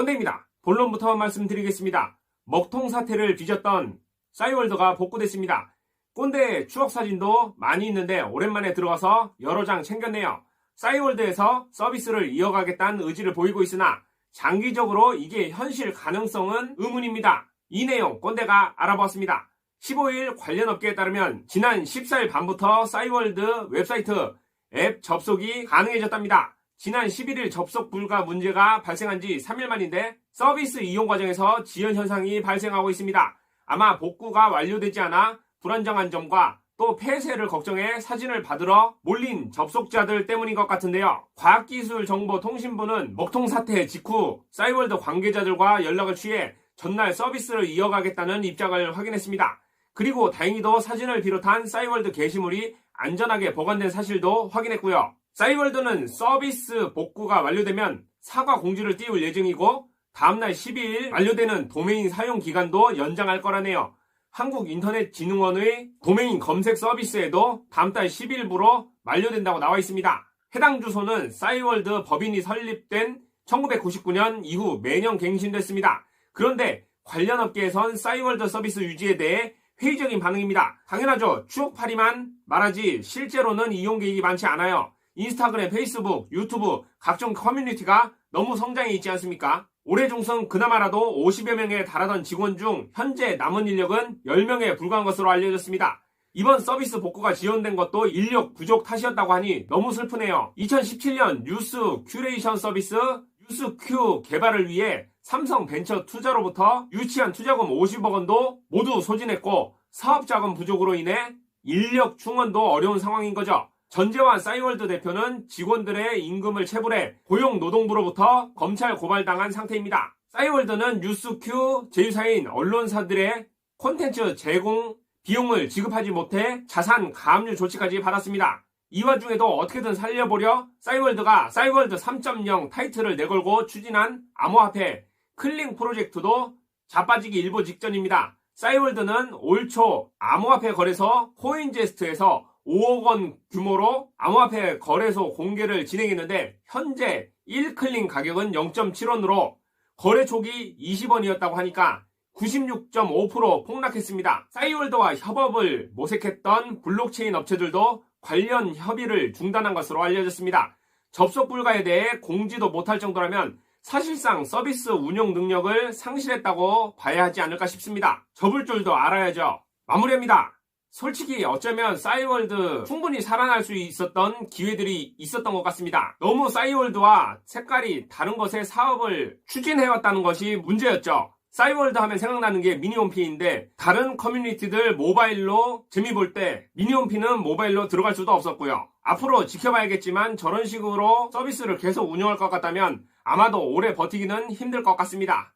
꼰대입니다. 본론부터 말씀드리겠습니다. 먹통 사태를 뒤졌던 싸이월드가 복구됐습니다. 꼰대 추억 사진도 많이 있는데 오랜만에 들어가서 여러 장 챙겼네요. 싸이월드에서 서비스를 이어가겠다는 의지를 보이고 있으나 장기적으로 이게 현실 가능성은 의문입니다. 이 내용 꼰대가 알아봤습니다. 15일 관련 업계에 따르면 지난 14일 밤부터 싸이월드 웹사이트 앱 접속이 가능해졌답니다. 지난 11일 접속 불가 문제가 발생한 지 3일 만인데 서비스 이용 과정에서 지연 현상이 발생하고 있습니다. 아마 복구가 완료되지 않아 불안정한 점과 또 폐쇄를 걱정해 사진을 받으러 몰린 접속자들 때문인 것 같은데요. 과학기술정보통신부는 먹통 사태 직후 싸이월드 관계자들과 연락을 취해 전날 서비스를 이어가겠다는 입장을 확인했습니다. 그리고 다행히도 사진을 비롯한 싸이월드 게시물이 안전하게 보관된 사실도 확인했고요. 싸이월드는 서비스 복구가 완료되면 사과 공지를 띄울 예정이고 다음날 12일 완료되는 도메인 사용 기간도 연장할 거라네요. 한국인터넷진흥원의 도메인 검색 서비스에도 다음 달 10일부로 만료된다고 나와 있습니다. 해당 주소는 싸이월드 법인이 설립된 1999년 이후 매년 갱신됐습니다. 그런데 관련 업계에선 싸이월드 서비스 유지에 대해 회의적인 반응입니다. 당연하죠. 추억팔이만 말하지 실제로는 이용 계획이 많지 않아요. 인스타그램, 페이스북, 유튜브 각종 커뮤니티가 너무 성장해 있지 않습니까? 올해 중순 그나마라도 50여 명에 달하던 직원 중 현재 남은 인력은 10명에 불과한 것으로 알려졌습니다. 이번 서비스 복구가 지연된 것도 인력 부족 탓이었다고 하니 너무 슬프네요. 2017년 뉴스 큐레이션 서비스 뉴스큐 개발을 위해 삼성 벤처 투자로부터 유치한 투자금 50억 원도 모두 소진했고 사업 자금 부족으로 인해 인력 충원도 어려운 상황인 거죠. 전재환 싸이월드 대표는 직원들의 임금을 체불해 고용노동부로부터 검찰 고발당한 상태입니다. 싸이월드는 뉴스큐 제휴사인 언론사들의 콘텐츠 제공 비용을 지급하지 못해 자산 가압류 조치까지 받았습니다. 이 와중에도 어떻게든 살려보려 싸이월드가 싸이월드 3.0 타이틀을 내걸고 추진한 암호화폐 클링 프로젝트도 자빠지기 일보 직전입니다. 싸이월드는 올 초 암호화폐 거래소 코인제스트에서 5억 원 규모로 암호화폐 거래소 공개를 진행했는데 현재 1클링 가격은 0.7원으로 거래 초기 20원이었다고 하니까 96.5% 폭락했습니다. 싸이월드와 협업을 모색했던 블록체인 업체들도 관련 협의를 중단한 것으로 알려졌습니다. 접속 불가에 대해 공지도 못할 정도라면 사실상 서비스 운영 능력을 상실했다고 봐야 하지 않을까 싶습니다. 접을 줄도 알아야죠. 마무리합니다. 솔직히 어쩌면 싸이월드 충분히 살아날 수 있었던 기회들이 있었던 것 같습니다. 너무 싸이월드와 색깔이 다른 것의 사업을 추진해왔다는 것이 문제였죠. 싸이월드 하면 생각나는 게 미니홈피인데 다른 커뮤니티들 모바일로 재미 볼 때 미니홈피는 모바일로 들어갈 수도 없었고요. 앞으로 지켜봐야겠지만 저런 식으로 서비스를 계속 운영할 것 같다면 아마도 오래 버티기는 힘들 것 같습니다.